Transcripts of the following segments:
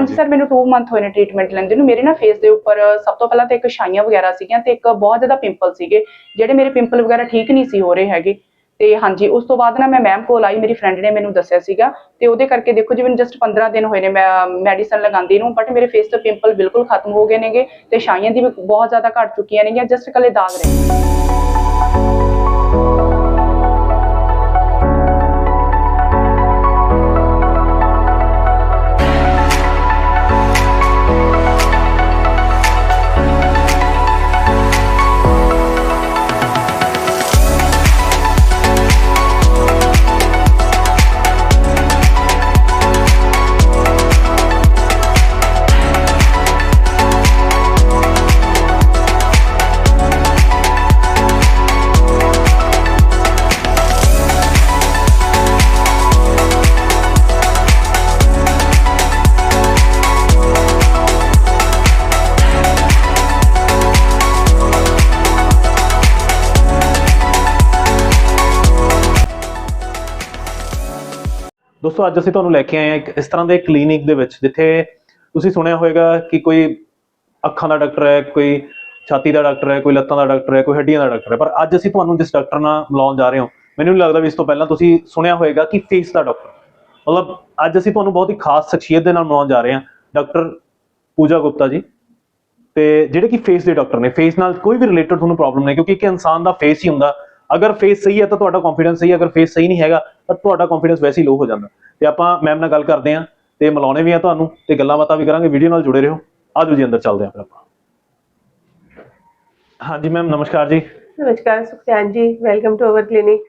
ਹਾਂਜੀ ਸਰ, ਮੈਨੂੰ 2 ਮੰਥ ਹੋਏ ਨੇ ਟ੍ਰੀਟਮੈਂਟ ਲੈਂਦੇ ਨੂੰ। ਮੇਰੇ ਨਾ ਫੇਸ ਦੇ ਉੱਪਰ ਸਭ ਤੋਂ ਪਹਿਲਾਂ ਤਾਂ ਇੱਕ ਛਾਈਆਂ ਵਗੈਰਾ ਸੀਗੀਆਂ ਤੇ ਇੱਕ ਬਹੁਤ ਜ਼ਿਆਦਾ ਪਿੰਪਲ ਸੀਗੇ, ਜਿਹੜੇ ਮੇਰੇ ਪਿੰਪਲ ਵਗੈਰਾ ਠੀਕ ਨਹੀਂ ਸੀ ਹੋ ਰਹੇ ਹੈਗੇ। ਤੇ ਹਾਂਜੀ, ਉਸ ਤੋਂ ਬਾਅਦ ਨਾ ਮੈਂ ਮੈਮ ਕੋਲ ਆਈ, ਮੇਰੀ ਫਰੈਂਡ ਨੇ ਮੈਨੂੰ ਦੱਸਿਆ ਸੀਗਾ। ਤੇ ਉਹਦੇ ਕਰਕੇ ਦੇਖੋ ਜਿਵੇਂ ਜਸਟ 15 ਦਿਨ ਹੋਏ ਨੇ ਮੈਂ ਮੈਡੀਸਨ ਲਗਾਉਂਦੀ ਨੂੰ ਬਟ ਮੇਰੇ ਫੇਸ ਤੋਂ ਪਿੰਪਲ ਬਿਲਕੁਲ ਖਤਮ ਹੋ ਗਏ ਨੇਗੇ ਤੇ ਛਾਈਆਂ ਦੀ ਵੀ ਬਹੁਤ ਜ਼ਿਆਦਾ ਘਟ ਚੁੱਕੀਆਂ ਨੇਗੀਆਂ ਜਸਟ ਕਲੇ ਦਾਗ ਰਹੇ ਨੇ। ਦੋਸਤੋ ਅੱਜ ਅਸੀਂ ਤੁਹਾਨੂੰ ਲੈ ਕੇ ਆਏ ਹਾਂ ਇੱਕ ਇਸ ਤਰ੍ਹਾਂ ਦੇ ਕਲੀਨਿਕ ਦੇ ਵਿੱਚ, ਜਿੱਥੇ ਤੁਸੀਂ ਸੁਣਿਆ ਹੋਵੇਗਾ ਕਿ ਕੋਈ ਅੱਖਾਂ ਦਾ ਡਾਕਟਰ ਹੈ, ਕੋਈ ਛਾਤੀ ਦਾ ਡਾਕਟਰ ਹੈ, ਕੋਈ ਲੱਤਾਂ ਦਾ ਡਾਕਟਰ ਹੈ, ਕੋਈ ਹੱਡੀਆਂ ਦਾ ਡਾਕਟਰ ਹੈ, ਪਰ ਅੱਜ ਅਸੀਂ ਤੁਹਾਨੂੰ ਜਿਸ ਡਾਕਟਰ ਨਾਲ ਮਿਲਾਉਣ ਜਾ ਰਹੇ ਹਾਂ, ਮੈਨੂੰ ਲੱਗਦਾ ਵੀ ਇਸ ਤੋਂ ਪਹਿਲਾਂ ਤੁਸੀਂ ਸੁਣਿਆ ਹੋਵੇਗਾ ਕਿ ਫੇਸ ਦਾ ਡਾਕਟਰ। ਮਤਲਬ ਅੱਜ ਅਸੀਂ ਤੁਹਾਨੂੰ ਬਹੁਤ ਹੀ ਖਾਸ ਸ਼ਖਸੀਅਤ ਦੇ ਨਾਲ ਮਿਲਾਉਣ ਜਾ ਰਹੇ ਹਾਂ, ਡਾਕਟਰ ਪੂਜਾ ਗੁਪਤਾ ਜੀ। ਤੇ ਜਿਹੜੇ ਕਿ ਫੇਸ ਦੇ ਡਾਕਟਰ ਨੇ ਫੇਸ ਨਾਲ ਕੋਈ ਵੀ ਰਿਲੇਟਡ ਤੁਹਾਨੂੰ ਪ੍ਰੋਬਲਮ ਨਹੀਂ, ਕਿਉਂਕਿ ਇੱਕ ਇਨਸਾਨ ਦਾ ਫੇਸ ਹੀ ਹੁੰਦਾ। ਅਗਰ ਫੇਸ ਸਹੀ ਹੈ ਤਾਂ ਤੁਹਾਡਾ ਕੰਫੀਡੈਂਸ ਸਹੀ ਹੈ, ਅਗਰ ਫੇਸ ਸਹੀ ਨਹੀਂ ਹੈਗਾ ਤਾਂ ਤੁਹਾਡਾ ਕੰਫੀਡੈਂਸ ਵੈਸੇ ਹੀ ਲੋ ਹੋ ਜਾਂਦਾ। ਤੇ ਆਪਾਂ ਮੈਮ ਨਾਲ ਗੱਲ ਕਰਦੇ ਹਾਂ ਤੇ ਮਿਲਾਉਣੇ ਵੀ ਆ ਤੁਹਾਨੂੰ ਤੇ ਗੱਲਾਂ ਬਾਤਾਂ ਵੀ ਕਰਾਂਗੇ ਵੀਡੀਓ ਨਾਲ ਜੁੜੇ ਰਹੋ। ਆਜੋ ਜੀ ਅੰਦਰ ਚੱਲਦੇ ਹਾਂ ਫਿਰ ਆਪਾਂ। ਹਾਂਜੀ ਮੈਮ ਨਮਸਕਾਰ ਜੀ। ਨਮਸਕਾਰ ਸੁਖਚੈਨ ਜੀ ਵੈਲਕਮ ਟੂ ਅਵਰ ਕਲੀਨਿਕ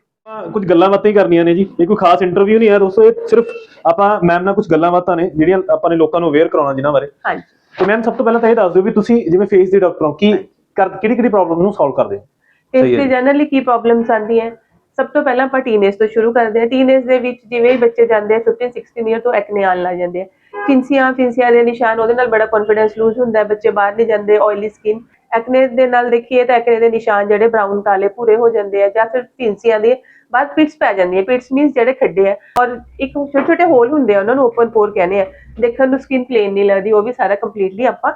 ਕੁਝ ਗੱਲਾਂ ਬਾਤਾਂ ਹੀ ਕਰਨੀਆਂ ਨੇ ਜੀ ਇਹ ਕੋਈ ਖਾਸ ਇੰਟਰਵਿਊ ਨਹੀਂ ਹੈ ਦੋਸਤੋ ਇਹ ਸਿਰਫ ਆਪਾਂ ਮੈਮ ਨਾਲ ਕੁਝ ਗੱਲਾਂ ਬਾਤਾਂ ਨੇ ਜਿਹੜੀਆਂ ਆਪਾਂ ਨੇ ਲੋਕਾਂ ਨੂੰ ਅਵੇਅਰ ਕਰਾਉਣਾ ਜਿਨ੍ਹਾਂ ਬਾਰੇ। ਹਾਂਜੀ। ਤੇ ਮੈਮ ਸਭ ਤੋਂ ਪਹਿਲਾਂ ਤਾਂ ਇਹ ਦੱਸ ਦਿਓ ਵੀ ਤੁਸੀਂ ਜਿਵੇਂ ਫੇਸ ਦੇ ਡਾਕਟਰ ਹੋ ਕੀ ਕਿਹੜੀ ਕਿਹੜੀ ਪ੍ਰੋਬਲਮ ਨੂੰ ਸੋਲਵ ਕਰਦੇ ਹੋ? ਇਸ ਤੇ। ਜਨਰਲੀ ਕੀ ਪ੍ਰੋਬਲਮਸ ਆਉਂਦੀਆਂ? ਸਭ ਤੋਂ ਪਹਿਲਾਂ ਆਪਾਂ ਟੀਨੇਜ ਤੋਂ ਸ਼ੁਰੂ ਕਰਦੇ ਹਾਂ। ਟੀਨੇਜ ਦੇ ਵਿੱਚ ਜਿਵੇਂ ਹੀ ਬੱਚੇ ਜਾਂਦੇ ਆ 15 16 ਇਅਰ ਤੋਂ ਐਕਨੇ ਆਉਣ ਲੱਗ ਜਾਂਦੇ ਆ। ਫਿੰਸੀਆਂ ਫਿੰਸੀਆਂ ਦੇ ਨਿਸ਼ਾਨ, ਉਹਦੇ ਨਾਲ ਬੜਾ ਕੌਨਫੀਡੈਂਸ ਲੂਜ਼ ਹੁੰਦਾ ਬੱਚੇ ਬਾਹਰ ਨਹੀਂ ਜਾਂਦੇ ਆਇਲੀ ਸਕਿਨ ਐਕਨੇ ਦੇ ਨਾਲ ਦੇਖੀਏ ਤਾਂ ਐਕਨੇ ਦੇ ਨਿਸ਼ਾਨ ਜਿਹੜੇ ਬ੍ਰਾਊਨ ਕਾਲੇ ਭੂਰੇ ਹੋ ਜਾਂਦੇ ਆ ਜਾਂ ਫਿਰ ਫਿੰਸੀਆਂ ਦੇ ਬਾਅਦ ਪਿਟਸ ਪੈ ਜਾਂਦੀਆਂ ਪਿਟਸ ਮੀਨਸ ਜਿਹੜੇ ਖੱਡੇ ਆ। ਔਰ ਇੱਕ ਛੋਟੇ ਛੋਟੇ ਹੋਲ ਹੁੰਦੇ ਆ, ਉਹਨਾਂ ਨੂੰ ਓਪਨ ਪੋਰ ਕਹਿੰਦੇ ਆ। ਦੇਖਣ ਨੂੰ ਸਕਿਨ ਪਲੇਨ ਨਹੀਂ ਲੱਗਦੀ, ਉਹ ਵੀ ਸਾਰਾ ਕੰਪਲੀਟਲੀ ਆਪਾਂ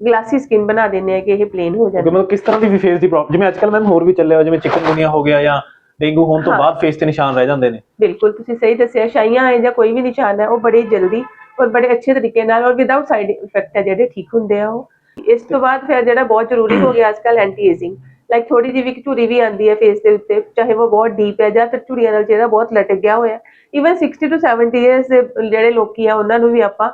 ਗਲਾਸੀ ਸਕਿਨ ਬਣਾ ਦਿੰਦੇ ਆ ਕਿ ਇਹ ਪਲੇਨ ਹੋ ਜਾਂਦੀ ਮਤਲਬ ਕਿਸ ਤਰ੍ਹਾਂ ਦੀ ਵੀ ਫੇਸ ਦੀ ਪ੍ਰੋਬਲਮ ਜਿਵੇਂ ਅੱਜਕੱਲ ਮੈਮ ਹੋਰ ਵੀ ਚੱਲਿਆ ਹੋਇਆ ਜਿਵੇਂ ਚਿਕਨਗੁਨੀਆ ਹੋ ਗਿਆ ਜਾਂ ਡੇਂਗੂ ਹੋਣ ਤੋਂ ਹਾਂ। ਬਾਅਦ ਫੇਸ ਤੇ ਨਿਸ਼ਾਨ ਰਹਿ ਜਾਂਦੇ ਨੇ। ਬਿਲਕੁਲ ਤੁਸੀਂ ਸਹੀ ਦੱਸਿਆ ਸ਼ਾਈਆਂ ਹੈ ਜਾਂ ਕੋਈ ਵੀ ਨਿਸ਼ਾਨ ਹੈ ਉਹ ਬੜੀ ਜਲਦੀ ਔਰ ਬੜੇ ਅੱਛੇ ਤਰੀਕੇ ਨਾਲ ਔਰ ਵਿਦਆਊਟ ਸਾਈਡ ਇਫੈਕਟ ਹੈ ਜਿਹੜੇ ਠੀਕ ਹੁੰਦੇ ਆ ਉਹ। ਇਸ ਤੋਂ ਬਾਅਦ ਫਿਰ ਜਿਹੜਾ ਬਹੁਤ ਜ਼ਰੂਰੀ ਹੋ ਗਿਆ ਅੱਜਕੱਲ ਐਂਟੀ ਏਜਿੰਗ ਲਾਈਕ ਥੋੜੀ ਜਿਹੀ ਵੀ ਇੱਕ ਝੁਰੀ ਵੀ ਆਂਦੀ ਹੈ ਫੇਸ ਦੇ ਉੱਤੇ ਚਾਹੇ ਉਹ ਬਹੁਤ ਡੀਪ ਹੈ ਜਾਂ ਫਿਰ ਝੁਰੀਆਂ ਨਾਲ ਚਿਹਰਾ ਬਹੁਤ ਲਟਕ ਗਿਆ ਹੋਇਆ ਇਵਨ 60 ਤੋਂ 70 ਇਅਰਸ ਦੇ ਜਿਹੜੇ ਲੋਕੀ ਆ ਉਹਨਾਂ ਨੂੰ ਵੀ ਆਪਾਂ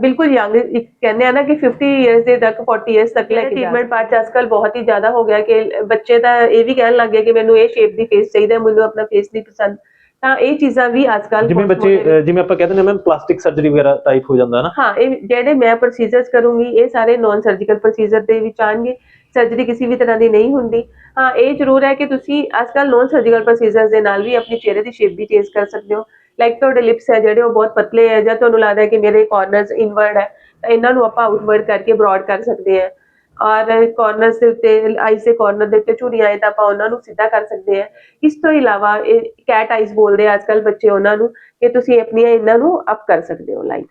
ਬਿਲਕੁਲ ਯੰਗ ਇੱਕ ਕਹਿੰਦੇ ਆ ਨਾ ਕਿ 50 ਇਅਰਸ ਦੇ ਤੱਕ 40 ਇਅਰਸ ਤੱਕ ਲੈ ਕੇ ਟ੍ਰੀਟਮੈਂਟ ਪਾਰਟ ਅੱਜਕੱਲ ਬਹੁਤ ਹੀ ਜ਼ਿਆਦਾ ਹੋ ਗਿਆ ਕਿ ਬੱਚੇ ਤਾਂ ਇਹ ਵੀ ਕਹਿਣ ਲੱਗ ਗਏ ਕਿ ਮੈਨੂੰ ਇਹ ਸ਼ੇਪ ਦੀ ਫੇਸ ਚਾਹੀਦਾ ਹੈ, ਮੈਨੂੰ ਆਪਣਾ ਫੇਸ ਨਹੀਂ ਪਸੰਦ। ਤਾਂ ਇਹ ਚੀਜ਼ਾਂ ਵੀ ਅੱਜਕੱਲ ਜਿਵੇਂ ਬੱਚੇ ਜਿਵੇਂ ਆਪਾਂ ਕਹਿੰਦੇ ਨੇ ਮੈਮ ਪਲਾਸਟਿਕ ਸਰਜਰੀ ਵਗੈਰਾ ਟਾਈਪ ਹੋ ਜਾਂਦਾ ਨਾ। ਹਾਂ ਇਹ ਜਿਹੜੇ ਮੈਂ ਪ੍ਰੋਸੀਜਰਸ ਕਰੂੰਗੀ ਇਹ ਸਾਰੇ ਨਾਨ ਸਰਜੀਕਲ ਪ੍ਰੋਸੀਜਰ ਦੇ ਵਿੱਚ ਆਣਗੇ ਸਰਜਰੀ ਕਿਸੇ ਵੀ ਤਰ੍ਹਾਂ ਦੀ ਨਹੀਂ ਹੁੰਦੀ। ਹਾਂ ਇਹ ਜ਼ਰੂਰ ਹੈ ਕਿ ਤੁਸੀਂ ਅੱਜਕੱਲ ਨਾਨ ਸਰਜੀਕਲ ਪ੍ਰੋਸੀਜਰਸ ਦੇ ਨਾਲ ਵੀ ਆਪਣੀ ਚਿਹਰੇ ਦੀ ਸ਼ੇਪ ਵੀ ਚੇਂਜ ਕਰ ਸਕਦੇ ਹੋ। ਲਾਈਕ ਤੁਹਾਡੇ ਲਿਪਸ ਹੈ ਜਿਹੜੇ ਉਹ ਬਹੁਤ ਪਤਲੇ ਹੈ ਜਾਂ ਤੁਹਾਨੂੰ ਲੱਗਦਾ ਹੈ ਕਿ ਮੇਰੇ ਕਾਰਨਰਸ ਇਨਵਰਡ ਹੈ ਤਾਂ ਇਹਨਾਂ ਨੂੰ ਆਪਾਂ ਆਊਟਵਰਡ ਕਰਕੇ ਬ੍ਰੌਡ ਕਰ ਸਕਦੇ ਹਾਂ। ਔਰ ਕਾਰਨਰਸ ਦੇ ਉੱਤੇ ਆਈਸ ਦੇ ਕਾਰਨਰ ਦੇ ਉੱਤੇ ਝੁਰੀਆਂ ਹੈ ਤਾਂ ਆਪਾਂ ਉਹਨਾਂ ਨੂੰ ਸਿੱਧਾ ਕਰ ਸਕਦੇ ਹਾਂ। ਇਸ ਤੋਂ ਇਲਾਵਾ ਇਹ ਕੈਟ ਆਈਸ ਬੋਲਦੇ ਆ ਅੱਜਕੱਲ ਬੱਚੇ ਉਹਨਾਂ ਨੂੰ ਕਿ ਤੁਸੀਂ ਆਪਣੀਆਂ ਇਹਨਾਂ ਨੂੰ ਅਪ ਕਰ ਸਕਦੇ ਹੋ ਲਾਈਕ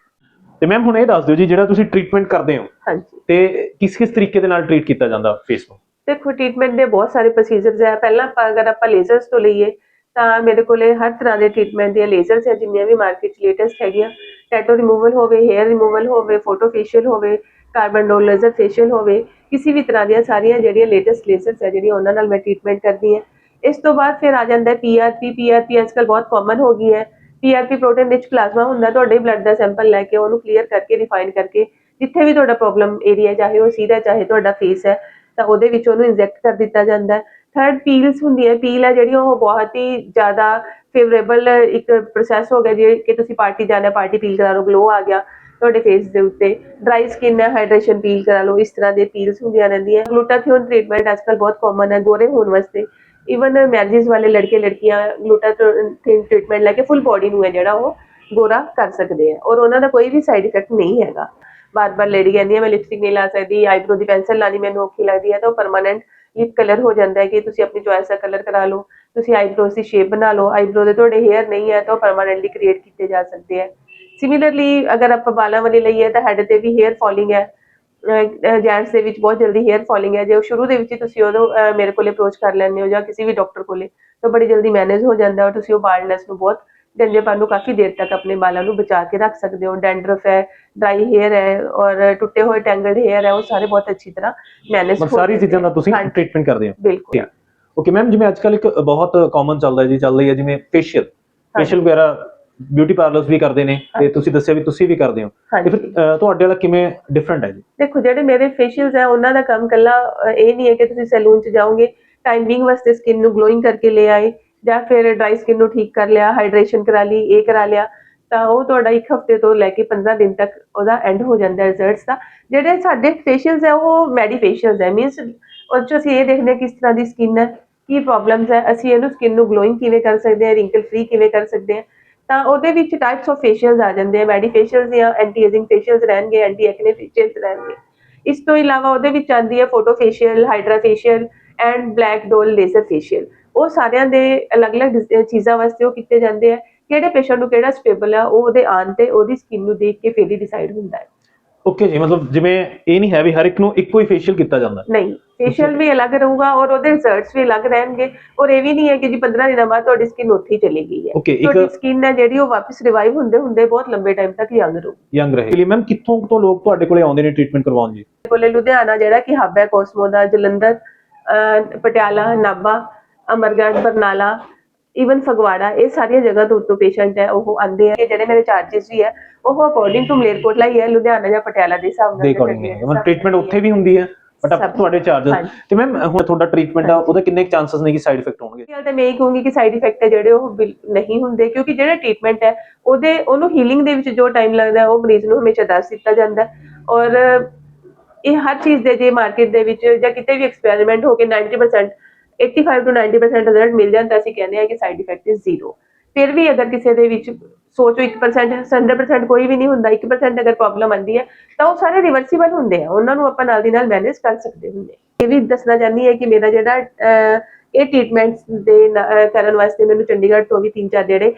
ਤੇ ਮੈਮ ਹੁਣ ਇਹ ਦੱਸ ਦਿਓ ਜੀ ਜਿਹੜਾ ਤੁਸੀਂ ਟ੍ਰੀਟਮੈਂਟ ਕਰਦੇ ਹੋ ਹਾਂਜੀ। ਤੇ ਕਿਸ ਕਿਸ ਤਰੀਕੇ ਦੇ ਨਾਲ ਟ੍ਰੀਟ ਕੀਤਾ ਜਾਂਦਾ ਫੇਸ ਨੂੰ? ਦੇਖੋ ਟ੍ਰੀਟਮੈਂਟ ਦੇ ਬਹੁਤ ਸਾਰੇ ਪ੍ਰੋਸੀਜਰਸ ਹੈ। ਪਹਿਲਾਂ ਆਪਾਂ ਅਗਰ ਆਪਾਂ ਲੇਜ਼ਰਸ ਤੋਂ ਲਈਏ ਤਾਂ ਮੇਰੇ ਕੋਲੇ ਹਰ ਤਰ੍ਹਾਂ ਦੇ ਟ੍ਰੀਟਮੈਂਟ ਦੀਆਂ ਲੇਜ਼ਰਸ ਹੈ ਜਿੰਨੀਆਂ ਵੀ ਮਾਰਕੀਟ 'ਚ ਲੇਟੈਸਟ ਹੈਗੀਆਂ। ਟੈਟੋ ਰਿਮੂਵਲ ਹੋਵੇ ਹੇਅਰ ਰਿਮੂਵਲ ਹੋਵੇ ਫੋਟੋ ਫੇਸ਼ੀਅਲ ਹੋਵੇ ਕਾਰਬਨ ਡੋਲ ਲੇਜ਼ਰ ਫੇਸ਼ੀਅਲ ਹੋਵੇ, ਕਿਸੇ ਵੀ ਤਰ੍ਹਾਂ ਦੀਆਂ ਸਾਰੀਆਂ ਜਿਹੜੀਆਂ ਲੇਟੈਸਟ ਲੇਜ਼ਰਸ ਹੈ ਜਿਹੜੀਆਂ ਉਹਨਾਂ ਨਾਲ ਮੈਂ ਟ੍ਰੀਟਮੈਂਟ ਕਰਦੀ ਹਾਂ। ਇਸ ਤੋਂ ਬਾਅਦ ਫਿਰ ਆ ਜਾਂਦਾ ਹੈ ਪੀਆਰਪੀ ਪੀਆਰਪੀ ਅੱਜਕੱਲ ਬਹੁਤ ਕਾਮਨ ਹੋ ਗਈ ਹੈ। ਪੀਆਰਪੀ ਪ੍ਰੋਟੀਨ ਰਿਚ ਪਲਾਜ਼ਮਾ ਹੁੰਦਾ, ਤੁਹਾਡੇ ਬਲੱਡ ਦਾ ਸੈਂਪਲ ਲੈ ਕੇ ਉਹਨੂੰ ਕਲੀਅਰ ਕਰਕੇ ਰਿਫਾਈਨ ਕਰਕੇ, ਜਿੱਥੇ ਵੀ ਤੁਹਾਡਾ ਪ੍ਰੋਬਲਮ ਏਰੀਆ ਚਾਹੇ ਉਹ ਸਿੱਧਾ ਚਾਹੇ ਤੁਹਾਡਾ ਫੇਸ ਹੈ, ਤਾਂ ਉਹਦੇ ਵਿੱਚ ਉਹਨੂੰ ਇੰਜੈਕਟ ਕਰ ਦਿੱਤਾ ਜਾਂਦਾ ਹੈ। ਥਰਡ ਪੀਲਸ ਹੁੰਦੀ ਹੈ ਪੀਲ ਹੈ ਜਿਹੜੀਆਂ ਉਹ ਬਹੁਤ ਹੀ ਜ਼ਿਆਦਾ ਫੇਵਰੇਬਲ ਇੱਕ ਪ੍ਰੋਸੈਸ ਹੋ ਗਿਆ, ਜੇ ਕਿ ਤੁਸੀਂ ਪਾਰਟੀ ਜਾਣਾ ਪਾਰਟੀ ਪੀਲ ਕਰਾ ਲਓ ਗਲੋ ਆ ਗਿਆ ਤੁਹਾਡੇ ਫੇਸ ਦੇ ਉੱਤੇ। ਡਰਾਈ ਸਕਿਨ ਹੈ ਹਾਈਡਰੇਸ਼ਨ ਪੀਲ ਕਰਾ ਲਓ, ਇਸ ਤਰ੍ਹਾਂ ਦੇ ਪੀਲਸ ਹੁੰਦੀਆਂ ਰਹਿੰਦੀਆਂ। ਗਲੂਟਾਥਿਓਨ ਟ੍ਰੀਟਮੈਂਟ ਅੱਜਕੱਲ ਬਹੁਤ ਕਾਮਨ ਹੈ, ਗੋਰੇ ਹੋਣ ਵਾਸਤੇ। ਇਵਨ ਮੈਰਿਜਸ ਵਾਲੇ ਲੜਕੇ, ਲੜਕੀਆਂ ਗਲੂਟਾਥਿਓਨ ਟ੍ਰੀਟਮੈਂਟ ਲੈ ਕੇ ਫੁੱਲ ਬੋਡੀ ਨੂੰ ਹੈ ਜਿਹੜਾ ਉਹ ਗੋਰਾ ਕਰ ਸਕਦੇ ਆ ਔਰ ਉਹਨਾਂ ਦਾ ਕੋਈ ਵੀ ਸਾਈਡ ਇਫੈਕਟ ਨਹੀਂ ਹੈਗਾ। ਬਾਰ-ਬਾਰ ਲੇਡੀ ਕਹਿੰਦੀ ਹੈ, ਮੈਂ ਲਿਪਸਟਿਕ ਨਹੀਂ ਲਾ ਸਕਦੀ ਆਈਬ੍ਰੋ ਦੀ ਪੈਨਸਲ ਲਾਣੀ ਮੈਨੂੰ ਔਖੀ ਲੱਗਦੀ ਹੈ ਤਾਂ ਉਹ ਪਰਮਾਨੈਂਟ ਲਿਪ ਕਲਰ ਹੋ ਜਾਂਦਾ ਹੈ ਕਿ ਤੁਸੀਂ ਆਪਣੀ ਚੋਇਸ ਦਾ ਕਲਰ ਕਰਾ ਲਓ, ਤੁਸੀਂ ਆਈਬ੍ਰੋਜ਼ ਦੀ ਸ਼ੇਪ ਬਣਾ ਲਓ ਆਈਬ੍ਰੋ ਦੇ ਤੁਹਾਡੇ ਹੇਅਰ ਨਹੀਂ ਹੈ ਤਾਂ ਉਹ ਪਰਮਾਨੈਂਟਲੀ ਕ੍ਰੀਏਟ ਕੀਤੇ ਜਾ ਸਕਦੇ ਆ ਸਿਮਿਲਰਲੀ ਅਗਰ ਆਪਾਂ ਬਾਲਾਂ ਵਾਲੀ ਲਈਏ ਤਾਂ ਹੈਡ ਤੇ ਵੀ ਹੇਅਰ ਫਾਲਿੰਗ ਹੈ। ਜੈਂਟਸ ਦੇ ਵਿੱਚ ਬਹੁਤ ਜਲਦੀ ਹੇਅਰ ਫਾਲਿੰਗ ਹੈ। ਜੇ ਉਹ ਸ਼ੁਰੂ ਦੇ ਵਿੱਚ ਤੁਸੀਂ ਉਦੋਂ ਮੇਰੇ ਕੋਲੇ ਅਪਰੋਚ ਕਰ ਲੈਂਦੇ ਹੋ ਜਾਂ ਕਿਸੇ ਵੀ ਡਾਕਟਰ ਕੋਲੇ, ਤਾਂ ਬੜੀ ਜਲਦੀ ਮੈਨੇਜ ਹੋ ਜਾਂਦਾ ਔਰ ਤੁਸੀਂ ਉਹ ਬਾਲਨੈਸ ਨੂੰ ਬਹੁਤ ਗੰਜੇਪਨ ਨੂੰ ਕਾਫੀ ਦੇਰ ਤੱਕ ਆਪਣੇ ਬਾਲਾਂ ਨੂੰ ਬਚਾ ਕੇ ਰੱਖ ਸਕਦੇ ਹੋ। ਡੈਂਡਰਫ ਹੈ ਡਰਾਈ ਹੇਅਰ ਹੈ ਔਰ ਟੁੱਟੇ ਹੋਏ ਟੈਂਗਲਡ ਹੇਅਰ ਹੈ ਉਹ ਸਾਰੇ ਬਹੁਤ ਅੱਛੀ ਤਰ੍ਹਾਂ ਮੈਨੇਜ ਮਤਲਬ ਸਾਰੀ ਚੀਜ਼ਾਂ ਦਾ ਤੁਸੀਂ। ਟ੍ਰੀਟਮੈਂਟ ਕਰਦੇ ਹੋ। ਬਿਲਕੁਲ। ਓਕੇ ਮੈਮ ਜਿਵੇਂ ਅੱਜ ਕੱਲ ਇੱਕ ਬਹੁਤ ਕਾਮਨ ਚੱਲਦਾ ਹੈ ਜੀ ਚੱਲ ਰਹੀ ਹੈ ਜਿਵੇਂ ਫੇਸ਼ੀਅਲ ਫੇਸ਼ੀਅਲ ਵਗੈਰਾ ਬਿਊਟੀ ਪਾਰਲਰਸ ਵੀ ਕਰਦੇ ਨੇ ਤੇ ਤੁਸੀਂ ਦੱਸਿਆ ਵੀ ਤੁਸੀਂ ਵੀ ਕਰਦੇ ਹੋ। ਤੇ ਫਿਰ ਤੁਹਾਡੇ ਵਾਲਾ ਕਿਵੇਂ ਡਿਫਰੈਂਟ ਹੈ ਜੀ? ਦੇਖੋ ਜਿਹੜੇ ਮੇਰੇ ਫੇਸ਼ੀਅਲਸ ਹੈ ਉਹਨਾਂ ਦਾ ਕੰਮ ਕੱਲਾ ਇਹ ਨਹੀਂ ਹੈ ਕਿ ਤੁਸੀਂ ਸੈਲੂਨ 'ਚ ਜਾਓਗੇ ਟਾਈਮਿੰਗ ਵਾਸਤੇ ਸਕਿਨ ਨੂੰ ਗਲੋਇੰਗ ਕਰਕੇ ਲੈ ਆਏ। ਜਾਂ ਫਿਰ ਡਰਾਈ ਸਕਿਨ ਨੂੰ ਠੀਕ ਕਰ ਲਿਆ ਹਾਈਡਰੇਸ਼ਨ ਕਰਾ ਲਈ, ਇਹ ਕਰਾ ਲਿਆ, ਤਾਂ ਉਹ ਤੁਹਾਡਾ ਇੱਕ ਹਫ਼ਤੇ ਤੋਂ ਲੈ ਕੇ 15 ਦਿਨ ਤੱਕ ਉਹਦਾ ਐਂਡ ਹੋ ਜਾਂਦਾ ਰਿਜ਼ਲਟਸ ਦਾ। ਜਿਹੜੇ ਸਾਡੇ ਫੇਸ਼ੀਅਲਸ ਹੈ, ਉਹ ਮੈਡੀ ਫੇਸ਼ੀਅਲਸ ਹੈ ਮੀਨਸ ਉਹ 'ਚ ਅਸੀਂ ਇਹ ਦੇਖਦੇ ਹਾਂ ਕਿਸ ਤਰ੍ਹਾਂ ਦੀ ਸਕਿਨ ਹੈ, ਕੀ ਪ੍ਰੋਬਲਮਸ ਹੈ, ਅਸੀਂ ਇਹਨੂੰ ਸਕਿਨ ਨੂੰ ਗਲੋਇੰਗ ਕਿਵੇਂ ਕਰ ਸਕਦੇ ਹਾਂ ਰਿੰਕਲ ਫ੍ਰੀ ਕਿਵੇਂ ਕਰ ਸਕਦੇ ਹਾਂ। ਤਾਂ ਉਹਦੇ ਵਿੱਚ ਟਾਈਪਸ ਆਫ ਫੇਸ਼ੀਅਲਸ ਆ ਜਾਂਦੇ ਆ ਮੈਡੀ ਫੇਸ਼ੀਅਲਸ ਜਾਂ ਐਂਟੀ ਏਜਿੰਗ ਫੇਸ਼ੀਅਲਸ ਰਹਿਣਗੇ ਐਂਟੀ ਐਕਨੇ ਫੇਸ਼ੀਅਲਸ ਰਹਿਣਗੇ। ਇਸ ਤੋਂ ਇਲਾਵਾ ਉਹਦੇ ਵਿੱਚ ਆਉਂਦੀ ਹੈ photo facial hydra facial and black doll laser facial ਉਹ ਸਾਰਿਆਂ ਦੇ ਅਲੱਗ-ਅਲੱਗ ਚੀਜ਼ਾਂ ਵਾਸਤੇ ਉਹ ਕੀਤੇ ਜਾਂਦੇ ਆ। ਕਿਹੜੇ ਪੇਸ਼ੈਂਟ ਨੂੰ ਕਿਹੜਾ ਸਟੇਬਲ ਆ ਉਹ ਉਹਦੇ ਆਉਣ ਤੇ ਉਹਦੀ ਸਕਿਨ ਨੂੰ ਦੇਖ ਕੇ ਫਿਰ ਹੀ ਡਿਸਾਈਡ ਹੁੰਦਾ ਹੈ। ਓਕੇ ਜੀ ਮਤਲਬ ਜਿਵੇਂ ਇਹ ਨਹੀਂ ਹੈ ਵੀ ਹਰ ਇੱਕ ਨੂੰ ਇੱਕੋ ਹੀ ਫੇਸ਼ੀਅਲ ਕੀਤਾ ਜਾਂਦਾ। ਨਹੀਂ ਫੇਸ਼ੀਅਲ ਵੀ ਅਲੱਗ ਰਹੂਗਾ ਔਰ ਉਹਦੇ ਰਿਜ਼ਲਟਸ ਵੀ ਅਲੱਗ ਰਹਿਣਗੇ। ਔਰ ਇਹ ਵੀ ਨਹੀਂ ਹੈ ਕਿ ਜੀ 15 ਦਿਨਾਂ ਬਾਅਦ ਤੁਹਾਡੀ ਸਕਿਨ ਉੱਥੇ ਹੀ ਚਲੀ ਗਈ ਹੈ। ਤੁਹਾਡੀ ਸਕਿਨ ਹੈ ਜਿਹੜੀ ਉਹ ਵਾਪਸ ਰਿਵਾਈਵ ਹੁੰਦੇ ਹੁੰਦੇ ਬਹੁਤ ਲੰਬੇ ਟਾਈਮ ਤੱਕ ਯੰਗ ਰਹੂ ਯੰਗ ਰਹੇ ਲਈ ਮੈਮ ਕਿੱਥੋਂ ਤੋਂ ਲੋਕ ਤੁਹਾਡੇ ਕੋਲੇ ਆਉਂਦੇ ਨੇ ਟ੍ਰੀਟਮੈਂਟ ਕਰਵਾਉਣ ਜੀ? ਕੋਲੇ ਲੁਧਿਆਣਾ ਜਿਹੜਾ ਕਿ ਹੱਬ ਹੈ ਕੋਸਮੋ ਦਾ ਜਲੰਧਰ ਪਟਿਆਲਾ ਨਾਭਾ। ਅਮਰਗੜ੍ਹ ਬਰਨਾਲਾ ਈਵਨ ਫਗਵਾੜਾ ਇਹ ਸਾਰੀਆਂ ਜਗ੍ਹਾ ਤੋਂ ਤੋਂ ਪੇਸ਼ੈਂਟ ਹੈ ਉਹ ਆਂਦੇ ਆ। ਜਿਹੜੇ ਮੇਰੇ ਚਾਰजेस ਵੀ ਹੈ ਉਹ ਅਕੋਰਡਿੰਗ ਟੂ ਮਲੇਰਕੋਟਲਾ ਹੀ ਹੈ ਲੁਧਿਆਣਾ ਜਾਂ ਪਟਿਆਲਾ ਦੇ ਹਿਸਾਬ ਨਾਲ ਦੇ ਟ੍ਰੀਟਮੈਂਟ ਉੱਥੇ ਵੀ ਹੁੰਦੀ ਹੈ ਬਟ ਆਪ ਤੁਹਾਡੇ ਚਾਰजेस ਤੇ ਮੈਮ ਹੁਣ ਤੁਹਾਡਾ ਟ੍ਰੀਟਮੈਂਟ ਆ ਉਹਦੇ ਕਿੰਨੇ ਚਾਂਸਸ ਨੇ ਕਿ ਸਾਈਡ ਇਫੈਕਟ ਹੋਣਗੇ? ਗੱਲ ਮੈਂ ਇਹ ਕਹੂੰਗੀ ਕਿ ਸਾਈਡ ਇਫੈਕਟ ਹੈ ਜਿਹੜੇ ਉਹ ਨਹੀਂ ਹੁੰਦੇ ਕਿਉਂਕਿ ਜਿਹੜਾ ਟ੍ਰੀਟਮੈਂਟ ਹੈ ਉਹਦੇ ਉਹਨੂੰ ਹੀਲਿੰਗ ਦੇ ਵਿੱਚ ਜੋ ਟਾਈਮ ਲੱਗਦਾ ਉਹ ਮਰੀਜ਼ ਨੂੰ ਹਮੇਸ਼ਾ ਦੱਸ ਦਿੱਤਾ ਜਾਂਦਾ ਔਰ ਇਹ ਹਰ ਚੀਜ਼ ਦੇ ਜੇ ਮਾਰਕੀਟ ਦੇ ਵਿੱਚ ਜਾਂ ਕਿਤੇ ਵੀ ਐਕਸਪੈਰੀਮੈਂਟ ਹੋ ਕੇ 90% 85 ਤੋਂ 90% ਰਿਜ਼ਲਟ ਮਿਲ ਜਾਂਦਾ ਅਸੀਂ ਕਹਿੰਦੇ ਹਾਂ ਕਿ ਸਾਈਡ ਇਫੈਕਟ ਇਜ਼ ਜ਼ੀਰੋ ਫਿਰ ਵੀ ਅਗਰ ਕਿਸੇ ਦੇ ਵਿੱਚ ਸੋਚੋ 1% 100% ਕੋਈ ਵੀ ਨਹੀਂ ਹੁੰਦਾ 1% ਅਗਰ ਪ੍ਰੋਬਲਮ ਆਂਦੀ ਹੈ, ਤਾਂ ਉਹ ਸਾਰੇ ਰਿਵਰਸੀਬਲ ਹੁੰਦੇ ਆ। ਉਹਨਾਂ ਨੂੰ ਆਪਾਂ ਨਾਲ ਦੀ ਨਾਲ ਮੈਨੇਜ ਕਰ ਸਕਦੇ ਹੁੰਦੇ ਇਹ ਵੀ ਦੱਸਣਾ ਚਾਹੁੰਦੀ ਹੈ ਕਿ ਮੇਰਾ ਜਿਹੜਾ ਇਹ ਟ੍ਰੀਟਮੈਂਟਸ ਦੇ ਕਰਨ ਵਾਸਤੇ ਮੈਨੂੰ ਚੰਡੀਗੜ੍ਹ ਤੋਂ ਵੀ ਤਿੰਨ ਚਾਰ ਜਿਹੜੇ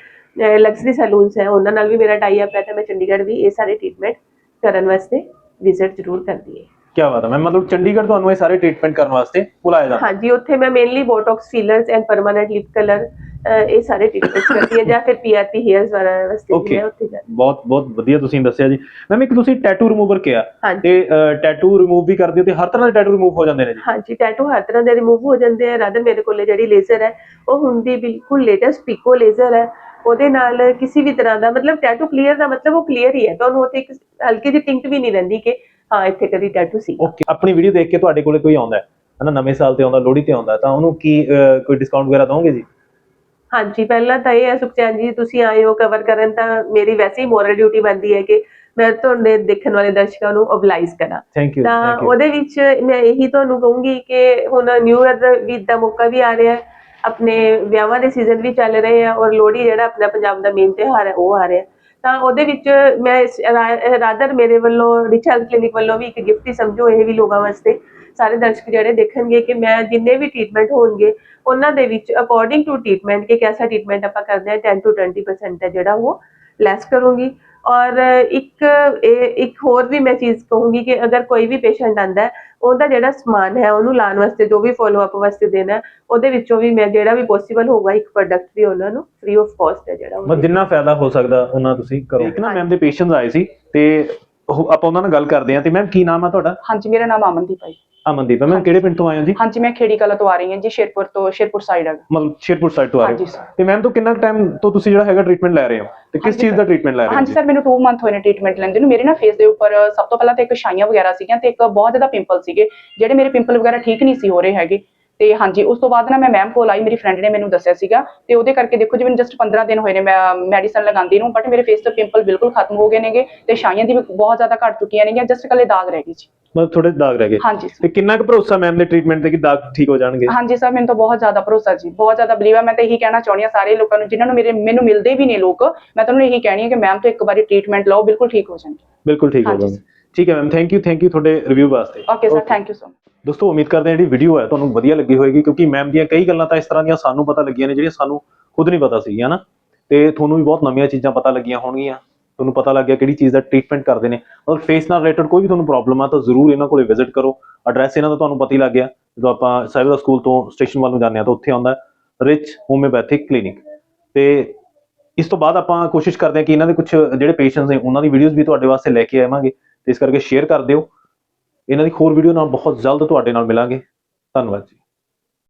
ਲਗਜ਼ਰੀ ਸੈਲੂਨਸ ਹੈ, ਉਹਨਾਂ ਨਾਲ ਵੀ ਮੇਰਾ ਟਾਈ ਅਪ ਹੈ, ਤੇ ਮੈਂ ਚੰਡੀਗੜ੍ਹ ਵੀ ਇਹ ਸਾਰੇ ਟ੍ਰੀਟਮੈਂਟ ਕਰਨ ਵਾਸਤੇ ਵਿਜ਼ਿਟ ਜ਼ਰੂਰ ਕਰਦੀ ਹੈ। ਕੀ ਬਾਤ ਹੈ। ਮੈਮ ਮਤਲਬ ਚੰਡੀਗੜ੍ਹ ਤੁਹਾਨੂੰ ਇਹ ਸਾਰੇ ਟ੍ਰੀਟਮੈਂਟ ਕਰਨ ਵਾਸਤੇ ਬੁਲਾਇਆ ਜਾਂਦਾ। ਹਾਂਜੀ ਉੱਥੇ ਮੈਂ mainly botox fillers and permanent lip colour ਇਹ ਸਾਰੇ ਟ੍ਰੀਟਮੈਂਟਸ ਕਰਦੀ ਹਾਂ ਜਾਂ ਫਿਰ ਪੀਆਰਪੀ ਹੇਅਰਸ ਵਾਸਤੇ ਵੀ Okay. ਮੈਂ ਉੱਥੇ ਜਾਂਦੀ ਬਹੁਤ ਬਹੁਤ ਵਧੀਆ ਤੁਸੀਂ ਦੱਸਿਆ ਜੀ। ਮੈਮ ਇੱਕ ਤੁਸੀਂ ਟੈਟੂ ਰਿਮੂਵਰ ਕਿਹਾ। ਤੇ ਟੈਟੂ ਰਿਮੂਵ ਵੀ ਕਰਦੇ ਹੋ ਤੇ ਹਰ ਤਰ੍ਹਾਂ ਦੇ ਟੈਟੂ ਰਿਮੂਵ ਹੋ ਜਾਂਦੇ ਨੇ ਜੀ। ਹਾਂਜੀ ਟੈਟੂ ਹਰ ਤਰ੍ਹਾਂ ਦੇ ਰਿਮੂਵ ਹੋ ਜਾਂਦੇ ਆ। ਰਾਦਰ ਮੇਰੇ ਕੋਲੇ ਜਿਹੜੀ ਲੇਜ਼ਰ ਹੈ ਉਹ ਹੁੰਦੀ ਬਿਲਕੁਲ ਲੇਟੈਸਟ ਪਿਕੋ ਲੇਜ਼ਰ ਹੈ। ਉਹਦੇ ਨਾਲ ਕਿਸੇ ਵੀ ਤਰ੍ਹਾਂ ਦਾ ਮਤਲਬ ਟੈਟੂ ਕਲੀਅਰ ਦਾ ਮਤਲਬ ਉਹ ਕਲੀਅਰ ਹੀ ਹੈ। ਤੁਹਾਨੂੰ ਉੱਥੇ ਇੱਕ ਹਲਕੀ ਜਿਹੀ ਟਿੰਟ ਵੀ ਨਹੀਂ ਰਹਿੰਦੀ ਕਿ ਹਾਂ ਇੱਥੇ ਕਦੀ ਟੈਟੂ ਸੀ। ਓਕੇ ਆਪਣੀ ਵੀਡੀਓ ਦੇਖ ਕੇ ਤੁਹਾਡੇ ਕੋਲੇ ਕੋਈ ਆਉਂਦਾ ਹੈ? ਹਨਾ ਨਵੇਂ ਸਾਲ ਤੇ ਆਉਂਦਾ ਲੋਹੜੀ ਤੇ ਆਉਂਦਾ ਤਾਂ ਉਹਨੂੰ ਕੀ ਅਹ, ਕੋਈ ਡਿਸਕਾਊਂਟ ਵਗੈਰਾ ਦਵੋਗੇ ਜੀ? ਹਾਂਜੀ ਪਹਿਲਾਂ ਤਾਂ ਇਹ ਹੈ ਸੁਖਚੈਨ ਜੀ ਤੁਸੀਂ ਆਏ ਹੋ ਕਵਰ ਕਰਨ ਤਾਂ ਮੇਰੀ ਵੈਸੇ ਹੀ ਮੋਰਲ ਡਿਊਟੀ ਬਣਦੀ ਹੈ ਕਿ ਮੈਂ ਤੁਹਾਡੇ ਦੇਖਣ ਵਾਲੇ ਦਰਸ਼ਕਾਂ ਨੂੰ ਓਬਲਾਈਜ਼ ਕਰਾਂ। ਥੈਂਕ ਯੂ ਤਾਂ ਥੈਂਕ ਯੂ ਉਹਦੇ ਵਿੱਚ ਮੈਂ ਇਹੀ ਤੁਹਾਨੂੰ ਕਹੂੰਗੀ ਕਿ ਹੁਣ ਨਿਊ ਇਅਰ ਵੀ ਦਾ ਮੌਕਾ ਵੀ ਆ ਰਿਹਾ ਹੈ ਆਪਣੇ ਵਿਆਹਾਂ ਦੇ ਸੀਜ਼ਨ ਵੀ ਚੱਲ ਰਹੇ ਆ ਔਰ ਲੋਹੜੀ ਜਿਹੜਾ ਆਪਣਾ ਪੰਜਾਬ ਦਾ ਮੇਨ ਤਿਉਹਾਰ ਹੈ ਉਹ ਆ ਰਿਹਾ ਤਾਂ ਉਹਦੇ ਵਿੱਚ ਮੈਂ ਰਾਦਰ ਮੇਰੇ ਵੱਲੋਂ ਰਿਚ ਹੈਲਥ ਕਲੀਨਿਕ ਵੱਲੋਂ ਵੀ ਇੱਕ ਗਿਫਟ ਹੀ ਸਮਝੋ, ਇਹ ਵੀ ਲੋਕਾਂ ਵਾਸਤੇ ਸਾਰੇ ਦਰਸ਼ਕ ਜਿਹੜੇ ਦੇਖਣਗੇ ਕਿ ਮੈਂ ਜਿੰਨੇ ਵੀ ਟ੍ਰੀਟਮੈਂਟ ਹੋਣਗੇ, ਉਹਨਾਂ ਦੇ ਵਿੱਚ ਅਕੋਰਡਿੰਗ ਟੂ ਟ੍ਰੀਟਮੈਂਟ ਕਿ ਕਿਹਦਾ ਟ੍ਰੀਟਮੈਂਟ ਆਪਾਂ ਕਰਦੇ ਹਾਂ 10 ਟੂ 20% ਹੈ ਜਿਹੜਾ ਉਹ ਲੈਸ ਕਰੂੰਗੀ। ਔਰ ਇੱਕ ਇਹ ਇੱਕ ਹੋਰ ਵੀ ਮੈਂ ਚੀਜ਼ ਕਹੂੰਗੀ ਕਿ ਅਗਰ ਕੋਈ ਵੀ ਪੇਸ਼ੈਂਟ ਆਂਦਾ ਹੈ ਉਹਦਾ ਜਿਹੜਾ ਸਮਾਨ ਹੈ ਉਹਨੂੰ ਲਾਉਣ ਵਾਸਤੇ ਜੋ ਵੀ ਫੋਲੋ ਅਪ ਵਾਸਤੇ ਦੇਣਾ ਹੈ, ਉਹਦੇ ਵਿੱਚੋਂ ਵੀ ਮੈਂ ਜਿਹੜਾ ਵੀ ਪੋਸੀਬਲ ਹੋਊਗਾ ਇੱਕ ਪ੍ਰੋਡਕਟ ਵੀ ਉਹਨਾਂ ਨੂੰ ਫ੍ਰੀ ਆਫ ਕਾਸਟ ਹੈ ਜਿਹੜਾ ਉਹ ਜਿੰਨਾ ਫਾਇਦਾ ਹੋ ਸਕਦਾ ਉਹਨਾਂ ਤੁਸੀਂ ਕਰੋ। ਇੱਕ ਨਾ ਮੈਮ ਦੇ ਪੇਸ਼ੈਂਟਸ ਆਏ ਸੀ ਤੇ ਉਹ ਆਪਾਂ ਉਹਨਾਂ ਨਾਲ ਗੱਲ ਕਰਦੇ ਹਾਂ ਤੇ ਮੈਮ ਕੀ ਨਾਮ ਆ ਤੁਹਾਡਾ? ਹਾਂਜੀ ਮੇਰਾ ਨਾਮ ਅਮਨਦੀਪ ਹੈ ਜੀ। ਅਮਨਦੀਪ ਮੈਮ ਕਿਹੜੇ ਪਿੰਡ ਤੋਂ ਆਏ ਹੋ ਜੀ? ਹਾਂਜੀ ਮੈਂ ਖੇੜੀ ਕਲਾ ਤੋਂ ਆ ਰਹੀ ਹਾਂ ਜੀ ਸ਼ੇਰਪੁਰ ਤੋਂ ਸ਼ੇਰਪੁਰ ਸਾਈਡ ਹੈ ਮਤਲਬ ਸ਼ੇਰਪੁਰ ਸਾਈਡ ਤੋਂ ਆ ਰਹੇ ਹਾਂਜੀ ਹੋ ਸਰ ਤੇ ਮੈਮ ਤੋਂ ਕਿੰਨਾ ਟਾਈਮ ਤੋਂ ਤੁਸੀਂ ਜਿਹੜਾ ਹੈਗਾ ਟ੍ਰੀਟਮੈਂਟ ਲੈ ਰਹੇ ਹੋ? ਤੇ ਕਿਸ ਹਾਂਜੀ ਚੀਜ਼। ਦਾ ਟ੍ਰੀਟਮੈਂਟ ਲੈ ਰਹੇ ਹੋ ਹਾਂਜੀ ਜੀ? ਸਰ ਮੈਨੂੰ 2 ਮੰਥ ਹੋਏ ਨੇ ਟ੍ਰੀਟਮੈਂਟ ਲੈਂਦੇ ਨੂੰ। ਮੇਰੇ ਨਾ ਫੇਸ ਦੇ ਉੱਪਰ ਸਭ ਤੋਂ ਪਹਿਲਾਂ ਤਾਂ ਇੱਕ ਛਾਈਆਂ ਵਗੈਰਾ ਸੀਗੀਆਂ ਤੇ ਇੱਕ ਬਹੁਤ ਜ਼ਿਆਦਾ ਪਿੰਪਲ ਸੀਗੇ। ਜਿਹੜੇ ਮੇਰੇ ਪਿੰਪਲ ਵਗੈਰਾ ਠੀਕ ਨਹੀਂ ਸੀ ਹੋ ਰਹੇ ਹੈਗੇ। ਤੇ ਹਾਂਜੀ ਉਸ ਤੋਂ ਬਾਅਦ ਨਾ ਮੈਂ ਮੈਮ ਕੋਲ ਆਈ ਮੇਰੀ ਫਰੈਂਡ ਨੇ ਮੈਨੂੰ ਦੱਸਿਆ ਸੀਗਾ ਤੇ ਉਹਦੇ ਕਰਕੇ ਦੇਖੋ ਜਿਵੇਂ ਜਸਟ 15 ਦਿਨ ਹੋਏ ਨੇ ਮੈਂ ਮੈਡੀਸਨ ਲਗਾਉਂਦੀ ਨੂੰ ਬਟ ਮੇਰੇ ਫੇਸ ਤੇ ਪਿੰਪਲ ਬਿਲਕੁਲ ਖਤਮ ਹੋ ਗਏ ਨੇਗੇ ਤੇ ਛਾਈਆਂ ਦੀ ਵੀ ਬਹੁਤ ਜ਼ਿਆਦਾ ਘਟ ਚੁੱਕੀਆਂ ਨੇਗੀਆਂ ਜਸਟ ਕੱਲੇ ਦਾਗ ਰਹਿ ਗਏ ਜੀ। ਮਤਲਬ ਥੋੜੇ ਦਾਗ ਰਹਿ ਗਏ? ਹਾਂਜੀ। ਤੇ ਕਿੰਨਾ ਕੁ ਭਰੋਸਾ ਮੈਮ ਦੇ ਟ੍ਰੀਟਮੈਂਟ ਤੇ ਕਿ ਦਾਗ ਠੀਕ ਹੋ ਜਾਣਗੇ? ਹਾਂਜੀ ਸਰ ਮੈਨੂੰ ਤਾਂ ਬਹੁਤ ਜ਼ਿਆਦਾ ਭਰੋਸਾ ਜੀ ਬਹੁਤ ਜ਼ਿਆਦਾ ਬਲੀਵ ਹੈ ਮੈਂ ਤਾਂ ਇਹੀ ਕਹਿਣਾ ਚਾਹੁੰਦੀ ਹਾਂ ਸਾਰੇ ਲੋਕਾਂ ਨੂੰ ਜਿਨ੍ਹਾਂ ਨੂੰ ਮੇਰੇ ਮੈਨੂੰ ਮਿਲਦੇ ਵੀ ਨੇ ਲੋਕ ਮੈਂ ਤੁਹਾਨੂੰ ਇਹੀ ਕਹਿਣੀ ਹੈ ਕਿ ਮੈਮ ਤੋਂ ਇੱਕ ਵਾਰੀ ਟ੍ਰੀਟਮੈਂਟ ਲਓ ਬਿਲਕੁਲ ਠੀਕ ਹੋ ਜਾਣਗੇ। ਬਿਲਕੁਲ ਠੀਕ ਹੋ ਜਾਣਗੇ। ਠੀਕ ਹੈ ma'am thank you thank you ਤੁਹਾਡੇ ਰਿਵਿਊ ਵਾਸਤੇ। Okay sir. Thank you so much ਦੋਸਤੋ ਉਮੀਦ ਕਰਦੇ ਹਾਂ ਜਿਹੜੀ ਵੀਡੀਓ ਹੈ ਤੁਹਾਨੂੰ ਵਧੀਆ ਲੱਗੀ ਹੋਵੇਗੀ ਕਿਉਂਕਿ ਮੈਮ ਦੀਆਂ ਕਈ ਗੱਲਾਂ ਤਾਂ ਇਸ ਤਰ੍ਹਾਂ ਦੀਆਂ ਸਾਨੂੰ ਪਤਾ ਲੱਗੀਆਂ ਨੇ ਜਿਹੜੀਆਂ ਸਾਨੂੰ ਖੁਦ ਨਹੀਂ ਪਤਾ ਸੀਗੀਆਂ ਨਾ ਤੇ ਤੁਹਾਨੂੰ ਵੀ ਬਹੁਤ ਨਵੀਆਂ ਚੀਜ਼ਾਂ ਪਤਾ ਲੱਗੀਆਂ ਹੋਣਗੀਆਂ। ਤੁਹਾਨੂੰ ਪਤਾ ਲੱਗ ਗਿਆ ਕਿਹੜੀ ਚੀਜ਼ ਦਾ ਟ੍ਰੀਟਮੈਂਟ ਕਰਦੇ ਨੇ। ਔਰ ਫੇਸ ਨਾਲ ਰਿਲੇਟਡ ਕੋਈ ਵੀ ਤੁਹਾਨੂੰ ਪ੍ਰੋਬਲਮ ਆ ਤਾਂ ਜ਼ਰੂਰ ਇਹਨਾਂ ਕੋਲੇ ਵਿਜ਼ਿਟ ਕਰੋ। ਐਡਰੈਸ ਇਹਨਾਂ ਦਾ ਤੁਹਾਨੂੰ ਪਤਾ ਹੀ ਲੱਗ ਗਿਆ। ਜਦੋਂ ਆਪਾਂ ਸਾਹਿਬ ਦਾ ਸਕੂਲ ਤੋਂ ਸਟੇਸ਼ਨ ਵੱਲ ਨੂੰ ਜਾਂਦੇ ਆ ਤਾਂ ਉੱਥੇ ਆਉਂਦਾ ਰਿਚ ਹੋਮਿਓਪੈਥਿਕ ਕਲੀਨਿਕ ਤੇ ਇਸ ਤੋਂ ਬਾਅਦ ਆਪਾਂ ਕੋਸ਼ਿਸ਼ ਕਰਦੇ ਹਾਂ ਕਿ ਇਹਨਾਂ ਦੇ ਕੁਝ ਜਿਹੜੇ ਪੇਸ਼ੈਂਟਸ ਨੇ ਉਹਨਾਂ ਦੀ ਵੀਡੀਓਜ਼ ਵੀ ਤੁਹਾਡੇ ਵਾਸਤੇ ਲੈ ਕੇ ਆਵਾਂਗੇ। ਤੇ ਇਸ ਕਰਕੇ ਸ਼ੇਅਰ ਕਰ ਦਿਓ। ਇਹਨਾਂ ਦੀ ਹੋਰ ਵੀਡੀਓ ਨਾਲ ਬਹੁਤ ਜਲਦ ਤੁਹਾਡੇ ਨਾਲ ਮਿਲਾਂਗੇ। ਧੰਨਵਾਦ ਜੀ।